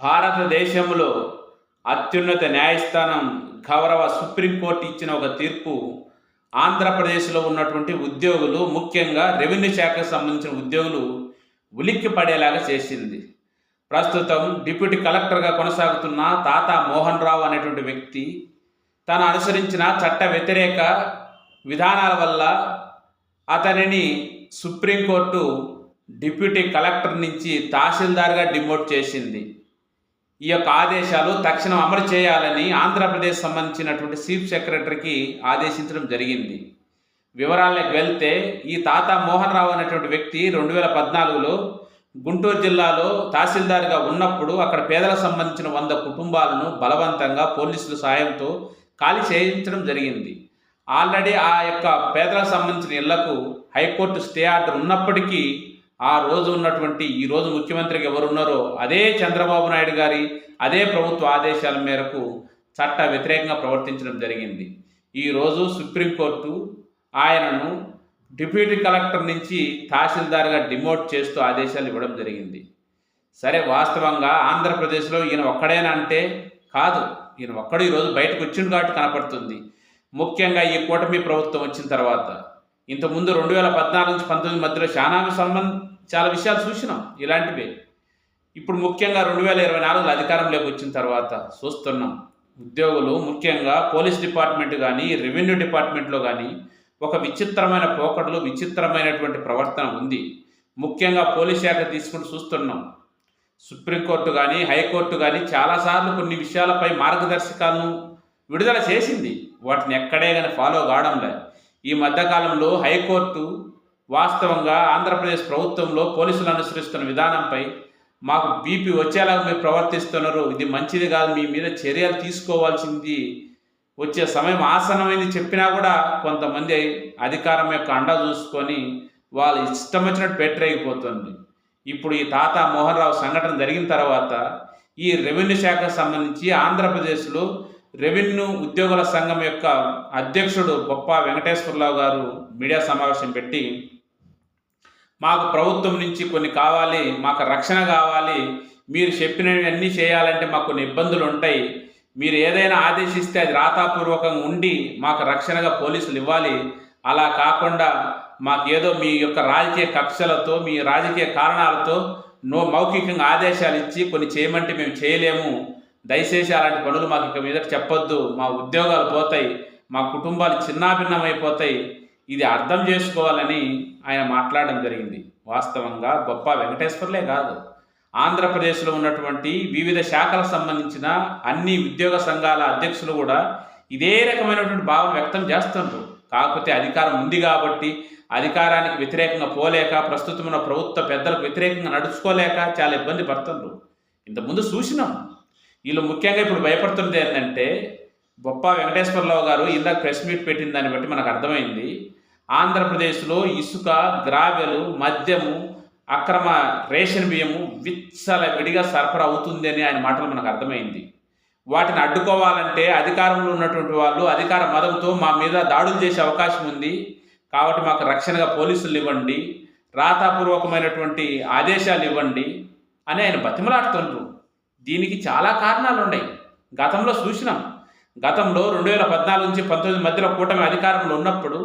భారతదేశంలో అత్యున్నత న్యాయస్థానం గౌరవ సుప్రీంకోర్టు ఇచ్చిన ఒక తీర్పు ఆంధ్రప్రదేశ్లో ఉన్నటువంటి ఉద్యోగులు ముఖ్యంగా రెవెన్యూ శాఖకు సంబంధించిన ఉద్యోగులు ఉలిక్కి పడేలాగా చేసింది. ప్రస్తుతం డిప్యూటీ కలెక్టర్గా కొనసాగుతున్న తాత మోహన్ రావు అనేటువంటి వ్యక్తి తను అనుసరించిన చట్ట వ్యతిరేక విధానాల వల్ల అతనిని సుప్రీంకోర్టు డిప్యూటీ కలెక్టర్ నుంచి తహసీల్దార్గా డిమోట్ చేసింది. ఈ యొక్క ఆదేశాలు తక్షణం అమలు చేయాలని ఆంధ్రప్రదేశ్ సంబంధించినటువంటి చీఫ్ సెక్రటరీకి ఆదేశించడం జరిగింది. వివరాలకు వెళ్తే ఈ తాత మోహన్ రావు అనేటువంటి వ్యక్తి రెండు వేల పద్నాలుగులో గుంటూరు జిల్లాలో తహసీల్దార్గా ఉన్నప్పుడు అక్కడ పేదలకు సంబంధించిన వంద కుటుంబాలను బలవంతంగా పోలీసుల సాయంతో ఖాళీ చేయించడం జరిగింది. ఆల్రెడీ ఆ యొక్క పేదలకు సంబంధించిన ఇళ్ళకు హైకోర్టు స్టే ఆర్డర్ ఉన్నప్పటికీ ఆ రోజు ఉన్నటువంటి ఈ రోజు ముఖ్యమంత్రికి ఎవరున్నారో అదే చంద్రబాబు నాయుడు గారి అదే ప్రభుత్వ ఆదేశాల మేరకు చట్ట వ్యతిరేకంగా ప్రవర్తించడం జరిగింది. ఈరోజు సుప్రీంకోర్టు ఆయనను డిప్యూటీ కలెక్టర్ నుంచి తహసీల్దార్గా డిమోట్ చేస్తూ ఆదేశాలు ఇవ్వడం జరిగింది. సరే వాస్తవంగా ఆంధ్రప్రదేశ్లో ఈయన ఒక్కడేనా అంటే కాదు. ఈయన ఒక్కడు ఈరోజు బయటకు వచ్చిండు కాబట్టి కనపడుతుంది. ముఖ్యంగా ఈ కూటమి ప్రభుత్వం వచ్చిన తర్వాత ఇంతకుముందు రెండు వేల పద్నాలుగు నుంచి పంతొమ్మిది మధ్యలో చాలా సంబంధ చాలా విషయాలు చూసినాం ఇలాంటివి. ఇప్పుడు ముఖ్యంగా రెండు వేల ఇరవై నాలుగులో అధికారంలోకి వచ్చిన తర్వాత చూస్తున్నాం ఉద్యోగులు ముఖ్యంగా పోలీస్ డిపార్ట్మెంట్ కానీ రెవెన్యూ డిపార్ట్మెంట్లో కానీ ఒక విచిత్రమైన పోకడలు విచిత్రమైనటువంటి ప్రవర్తన ఉంది. ముఖ్యంగా పోలీస్ శాఖ తీసుకుని చూస్తున్నాం. సుప్రీంకోర్టు కానీ హైకోర్టు కానీ చాలాసార్లు కొన్ని విషయాలపై మార్గదర్శకాలను విడుదల చేసింది. వాటిని ఎక్కడే కానీ ఫాలో కావడం లేదు ఈ మధ్యకాలంలో హైకోర్టు వాస్తవంగా ఆంధ్రప్రదేశ్ ప్రభుత్వంలో పోలీసులు అనుసరిస్తున్న విధానంపై మాకు బీపీ వచ్చేలాగా మీరు ప్రవర్తిస్తున్నారు. ఇది మంచిది కాదు మీ మీద చర్యలు తీసుకోవాల్సింది వచ్చే సమయం ఆసనమైంది చెప్పినా కూడా కొంతమంది అధికారం యొక్క అండ చూసుకొని వాళ్ళు ఇష్టం వచ్చినట్టు పెట్టరేగిపోతుంది ఇప్పుడు ఈ తాత మోహన్ రావు సంఘటన జరిగిన తర్వాత ఈ రెవెన్యూ శాఖకు సంబంధించి ఆంధ్రప్రదేశ్లో రెవెన్యూ ఉద్యోగుల సంఘం యొక్క అధ్యక్షుడు బొప్ప వెంకటేశ్వరరావు గారు మీడియా సమావేశం పెట్టి మాకు ప్రభుత్వం నుంచి కొన్ని కావాలి మాకు రక్షణ కావాలి మీరు చెప్పినవి అన్నీ చేయాలంటే మాకు కొన్ని ఇబ్బందులు ఉంటాయి. మీరు ఏదైనా ఆదేశిస్తే అది రాతాపూర్వకంగా ఉండి మాకు రక్షణగా పోలీసులు ఇవ్వాలి. అలా కాకుండా మాకేదో మీ యొక్క రాజకీయ కక్షలతో మీ రాజకీయ కారణాలతో నో మౌఖికంగా ఆదేశాలు ఇచ్చి కొన్ని చేయమంటే మేము చేయలేము. దయచేసి అలాంటి పనులు మాకు ఇక మీద చెప్పొద్దు. మా ఉద్యోగాలు పోతాయి. మా కుటుంబాలు చిన్నాభిన్నమైపోతాయి. ఇది అర్థం చేసుకోవాలని ఆయన మాట్లాడడం జరిగింది. వాస్తవంగా గొప్ప వెంకటేశ్వర్లే కాదు. ఆంధ్రప్రదేశ్లో ఉన్నటువంటి వివిధ శాఖలకు సంబంధించిన అన్ని ఉద్యోగ సంఘాల అధ్యక్షులు కూడా ఇదే రకమైనటువంటి భావం వ్యక్తం చేస్తున్నారు కాకపోతే అధికారం ఉంది కాబట్టి అధికారానికి వ్యతిరేకంగా పోలేక ప్రస్తుతం ఉన్న ప్రభుత్వ పెద్దలకు వ్యతిరేకంగా నడుచుకోలేక చాలా ఇబ్బంది పడుతున్నారు ఇంతకుముందు చూసినాం. వీళ్ళు ముఖ్యంగా ఇప్పుడు భయపడుతున్నది ఏంటంటే బొప్ప వెంకటేశ్వరరావు గారు ఇందాక ప్రెస్ మీట్ పెట్టిన దాన్ని బట్టి మనకు అర్థమైంది. ఆంధ్రప్రదేశ్లో ఇసుక గ్రావెలు మద్యము అక్రమ రేషన్ బియ్యము విచ్చల విడిగా సరఫరా అవుతుంది అని ఆయన మాటలు మనకు అర్థమైంది. వాటిని అడ్డుకోవాలంటే అధికారంలో ఉన్నటువంటి వాళ్ళు అధికార మదంతో మా మీద దాడులు చేసే అవకాశం ఉంది. కాబట్టి మాకు రక్షణగా పోలీసులు ఇవ్వండి. రాతాపూర్వకమైనటువంటి ఆదేశాలు ఇవ్వండి అని ఆయన బతిమలాడుతుంటారు దీనికి చాలా కారణాలు ఉన్నాయి. గతంలో చూసినాం గతంలో రెండు వేల పద్నాలుగు నుంచి పంతొమ్మిది మధ్యలో కూటమి అధికారంలో ఉన్నప్పుడు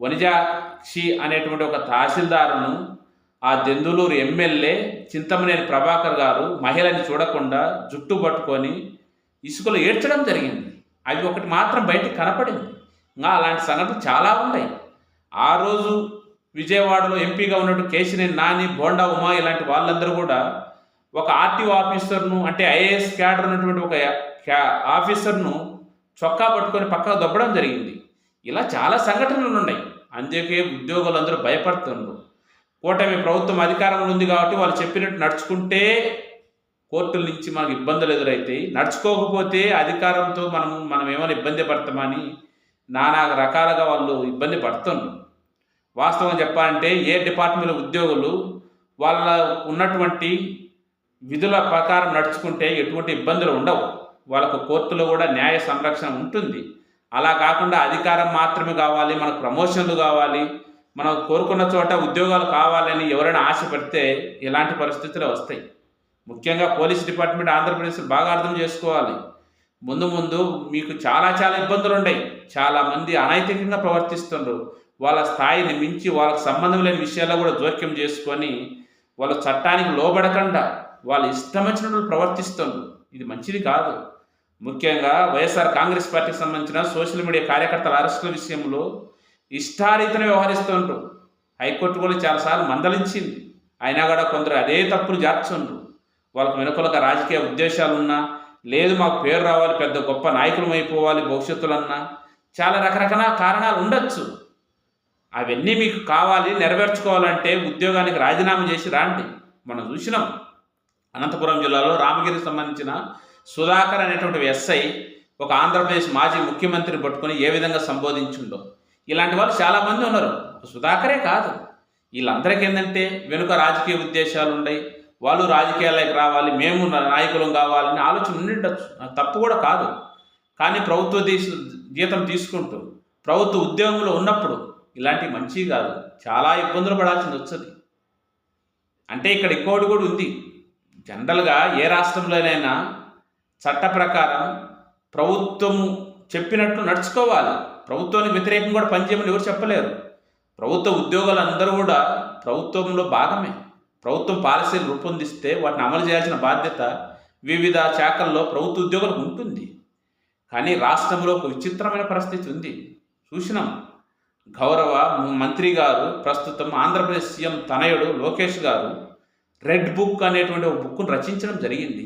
వనిజాక్షి అనేటువంటి ఒక తహసీల్దారును ఆ దెందులూరు ఎమ్మెల్యే చింతమనేని ప్రభాకర్ గారు మహిళని చూడకుండా జుట్టు పట్టుకొని ఇసుకలో ఏడ్చడం జరిగింది. అవి ఒకటి మాత్రం బయటికి కనపడింది. ఇంకా అలాంటి సంఘటనలు చాలా ఉన్నాయి. ఆ రోజు విజయవాడలో ఎంపీగా ఉన్నట్టు కేశినేని నాని బోండా ఉమా ఇలాంటి వాళ్ళందరూ కూడా ఒక ఆర్టీఓ ఆఫీసర్ను అంటే ఐఏఎస్ క్యాడర్ ఉన్నటువంటి ఒక ఆఫీసర్ను చొక్కా పట్టుకొని పక్కకు దొబ్బడం జరిగింది. ఇలా చాలా సంఘటనలు ఉన్నాయి. అందుకే ఉద్యోగులందరూ భయపడుతున్నారు కూటమి ప్రభుత్వం అధికారంలో ఉంది కాబట్టి వాళ్ళు చెప్పినట్టు నడుచుకుంటే కోర్టుల నుంచి మనకు ఇబ్బందులు ఎదురవుతాయి నడుచుకోకపోతే అధికారంతో మనం మనం ఏమైనా ఇబ్బంది పడతామని నానా రకాలుగా వాళ్ళు ఇబ్బంది పడుతున్నారు వాస్తవం చెప్పాలంటే ఏ డిపార్ట్మెంట్ ఉద్యోగులు వాళ్ళ ఉన్నటువంటి విధుల ప్రకారం నడుచుకుంటే ఎటువంటి ఇబ్బందులు ఉండవు. వాళ్ళకు కోర్టులో కూడా న్యాయ సంరక్షణ ఉంటుంది. అలా కాకుండా అధికారం మాత్రమే కావాలి మనకు ప్రమోషన్లు కావాలి మనం కోరుకున్న చోట ఉద్యోగాలు కావాలని ఎవరైనా ఆశపడితే ఇలాంటి పరిస్థితులు వస్తాయి. ముఖ్యంగా పోలీస్ డిపార్ట్మెంట్ ఆంధ్రప్రదేశ్ బాగా అర్థం చేసుకోవాలి. ముందు ముందు మీకు చాలా చాలా ఇబ్బందులు ఉన్నాయి చాలామంది అనైతికంగా ప్రవర్తిస్తున్నారు వాళ్ళ స్థాయిని మించి వాళ్ళకి సంబంధం లేని విషయాల్లో కూడా జోక్యం చేసుకొని వాళ్ళ చట్టానికి లోబడకుండా వాళ్ళు ఇష్టం వచ్చినట్లు ప్రవర్తిస్తుండ్రు. ఇది మంచిది కాదు. ముఖ్యంగా వైఎస్ఆర్ కాంగ్రెస్ పార్టీకి సంబంధించిన సోషల్ మీడియా కార్యకర్తల అరెస్టుల విషయంలో ఇష్టారీతన వ్యవహరిస్తుండ్రు. హైకోర్టు కూడా చాలాసార్లు మందలించింది. అయినా కూడా కొందరు అదే తప్పులు జార్చుండ్రు. వాళ్ళకు వెనుకలక రాజకీయ ఉద్దేశాలు ఉన్నా లేదు మాకు పేరు రావాలి పెద్ద గొప్ప నాయకులం అయిపోవాలి భవిష్యత్తులన్నా చాలా రకరకాల కారణాలు ఉండొచ్చు. అవన్నీ మీకు కావాలి నెరవేర్చుకోవాలంటే ఉద్యోగానికి రాజీనామా చేసి రాండి. మనం చూసినాం. అనంతపురం జిల్లాలో రామగిరికి సంబంధించిన సుధాకర్ అనేటువంటి ఎస్ఐ ఒక ఆంధ్రప్రదేశ్ మాజీ ముఖ్యమంత్రిని పట్టుకొని ఏ విధంగా సంబోధించిండో. ఇలాంటి వాళ్ళు చాలామంది ఉన్నారు. సుధాకరే కాదు. వీళ్ళందరికీ ఏంటంటే వెనుక రాజకీయ ఉద్దేశాలు ఉన్నాయి వాళ్ళు రాజకీయాలకు రావాలి మేము నాయకులం కావాలని ఆలోచన ఉండిండొచ్చు. తప్పు కూడా కాదు. కానీ ప్రభుత్వ తీసు జీతం తీసుకుంటూ ప్రభుత్వ ఉద్యోగంలో ఉన్నప్పుడు ఇలాంటివి మంచివి కాదు. చాలా ఇబ్బందులు పడాల్సింది వచ్చేది. అంటే ఇక్కడ ఇంకోటి కూడా ఉంది. జనరల్గా ఏ రాష్ట్రంలోనైనా చట్ట ప్రకారం ప్రభుత్వము చెప్పినట్లు నడుచుకోవాలి. ప్రభుత్వానికి వ్యతిరేకం కూడా పనిచేయమని ఎవరు చెప్పలేరు. ప్రభుత్వ ఉద్యోగాలు అందరూ కూడా ప్రభుత్వంలో భాగమే. ప్రభుత్వం పాలసీలు రూపొందిస్తే వాటిని అమలు చేయాల్సిన బాధ్యత వివిధ శాఖల్లో ప్రభుత్వ ఉద్యోగులకు ఉంటుంది. కానీ రాష్ట్రంలో ఒక విచిత్రమైన పరిస్థితి ఉంది. చూసినాం. గౌరవ మంత్రి గారు ప్రస్తుతం ఆంధ్రప్రదేశ్ సీఎం తనయుడు లోకేష్ గారు రెడ్ బుక్ అనేటువంటి ఒక బుక్ను రచించడం జరిగింది.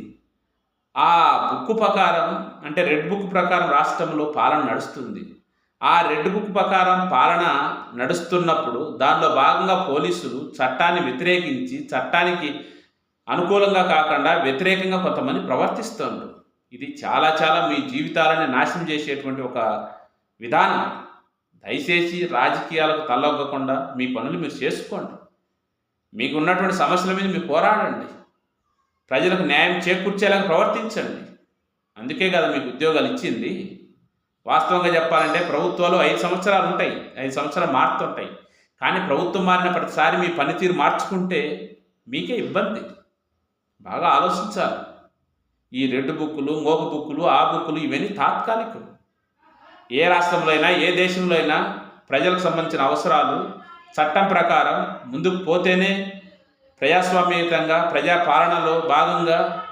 ఆ బుక్ ప్రకారం అంటే రెడ్ బుక్ ప్రకారం రాష్ట్రంలో పాలన నడుస్తుంది. ఆ రెడ్ బుక్ ప్రకారం పాలన నడుస్తున్నప్పుడు దానిలో భాగంగా పోలీసులు చట్టాన్ని వ్యతిరేకించి చట్టానికి అనుకూలంగా కాకుండా వ్యతిరేకంగా కొంతమంది ప్రవర్తిస్తున్నారు ఇది చాలా చాలా మీ జీవితాలని నాశనం చేసేటువంటి ఒక విధానం. దయచేసి రాజకీయాలకు తల్లొగ్గకుండా మీ పనులు మీరు చేసుకోండి. మీకు ఉన్నటువంటి సమస్యల మీద మీరు పోరాడండి. ప్రజలకు న్యాయం చేకూర్చేలాగా ప్రవర్తించండి. అందుకే కదా మీకు ఉద్యోగాలు ఇచ్చింది. వాస్తవంగా చెప్పాలంటే ప్రభుత్వాలు ఐదు సంవత్సరాలు ఉంటాయి. ఐదు సంవత్సరాలు మారుతుంటాయి కానీ ప్రభుత్వం మారిన ప్రతిసారి మీ పనితీరు మార్చుకుంటే మీకే ఇబ్బంది. బాగా ఆలోచించాలి. ఈ రెడ్ బుక్కులు మోగ బుక్కులు ఆ బుక్కులు ఇవన్నీ తాత్కాలికం. ఏ రాష్ట్రంలో అయినా ఏ దేశంలో అయినా ప్రజలకు సంబంధించిన అవసరాలు చట్టం ప్రకారం ముందుకు పోతేనే ప్రజాస్వామ్యయుతంగా ప్రజాపాలనలో భాగంగా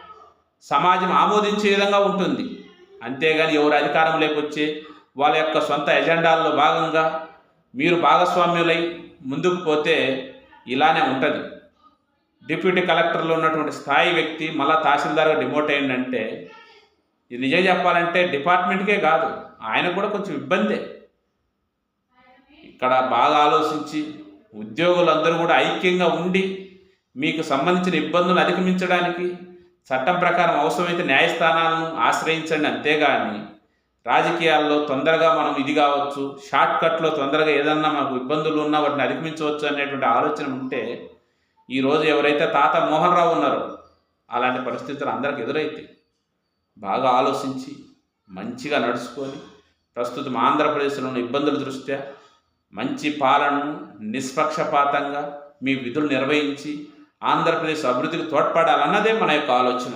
సమాజం ఆమోదించే విధంగా ఉంటుంది. అంతేగాని ఎవరు అధికారంలోకి వచ్చి వాళ్ళ యొక్క సొంత ఎజెండాల్లో భాగంగా మీరు భాగస్వామ్యులై ముందుకు పోతే ఇలానే ఉంటుంది. డిప్యూటీ కలెక్టర్లో ఉన్నటువంటి స్థాయి వ్యక్తి మళ్ళా తహసీల్దార్గా డిమోట్ అయ్యిందంటే ఇది నిజం చెప్పాలంటే డిపార్ట్మెంట్కే కాదు. ఆయన కూడా కొంచెం ఇబ్బందే. ఇక్కడ బాగా ఆలోచించి ఉద్యోగులందరూ కూడా ఐక్యంగా ఉండి మీకు సంబంధించిన ఇబ్బందులు అధిగమించడానికి చట్టం ప్రకారం అవసరమైతే న్యాయస్థానాలను ఆశ్రయించండి అంతేగాని రాజకీయాల్లో తొందరగా మనం ఇది కావచ్చు షార్ట్ కట్లో తొందరగా ఏదన్నా మనకు ఇబ్బందులు ఉన్నా వాటిని అధిగమించవచ్చు అనేటువంటి ఆలోచన ఉంటే ఈరోజు ఎవరైతే తాత మోహన్ రావు ఉన్నారో అలాంటి పరిస్థితులు అందరికి ఎదురైతే బాగా ఆలోచించి మంచిగా నడుచుకొని ప్రస్తుతం ఆంధ్రప్రదేశ్లో ఉన్న ఇబ్బందుల దృష్ట్యా మంచి పాలనను నిష్పక్షపాతంగా మీ విధులు నిర్వహించి ఆంధ్రప్రదేశ్ అభివృద్ధికి తోడ్పడాలన్నదే మన యొక్క ఆలోచన.